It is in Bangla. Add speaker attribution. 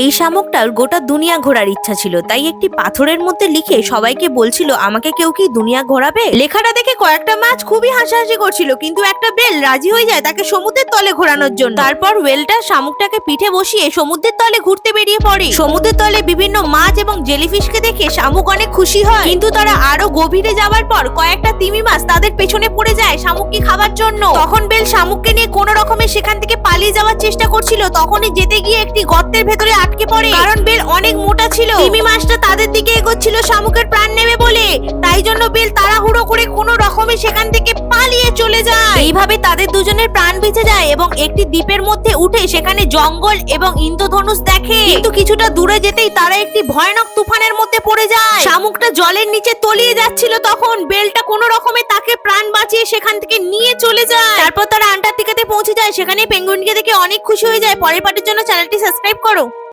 Speaker 1: এই শামুকটার গোটা দুনিয়া ঘোরার ইচ্ছা ছিল। তাই একটি পাথরের মধ্যে লিখে সবাইকে বলছিল, আমাকে কেউ কি দুনিয়া ঘোরাবে? লেখাটা দেখে কয়েকটা মাছ খুবই হাসাহাসি করছিল, কিন্তু একটা বেল রাজি হয়ে যায় তাকে সমুদ্রের তলে ঘোরানোর জন্য। তারপর ওয়েলটা শামুকটাকে পিঠে বসিয়ে সমুদ্রের তলে ঘুরতে বেরিয়ে পড়ে। সমুদ্রের তলে বিভিন্ন মাছ এবং জেলিফিশকে দেখে শামুক অনেক খুশি হয়। কিন্তু তারা আরও গভীরে যাওয়ার পর কয়েকটা তিমি মাছ তাদের পেছনে পড়ে যায় শামুককে খাবার জন্য। তখন বেল শামুককে নিয়ে কোন রকমে সেখান থেকে পালিয়ে যাওয়ার চেষ্টা করছিল। তখনই যেতে গিয়ে একটি গর্তের ভেতরে আটকে পড়ে। কারণ বেল অনেক মোটা ছিল। তিমি মাছটা তাদের দিকে এগোচ্ছিল শামুকের প্রাণ নেবে বলে। তাই জন্য বেল তাড়াহুড়ো করে কোন রকমে সেখান থেকে পালিয়ে চলে যায়। এইভাবে তাদের দুজনের প্রাণ বেঁচে যায় এবং একটি দ্বীপের মধ্যে উঠে সেখানে জঙ্গল এবং ইন্দ্রধনুষ দেখে। কিন্তু কিছুটা দূরে যেতেই তারা একটি ভয়ানক তুফানের মধ্যে পড়ে যায়। শামুকটা জলের নিচে তলিয়ে যাচ্ছিল তখন বেলটা কোনো রকমে তাকে প্রাণ বাঁচিয়ে সেখান থেকে নিয়ে চলে যায়। তারপর তারা আন্টার্কটিকাতে পৌঁছে যায়। সেখানে পেঙ্গুইনকে দেখে অনেক খুশি হয়ে যায়। পরের পার্টির জন্য চ্যানেলটি সাবস্ক্রাইব করো।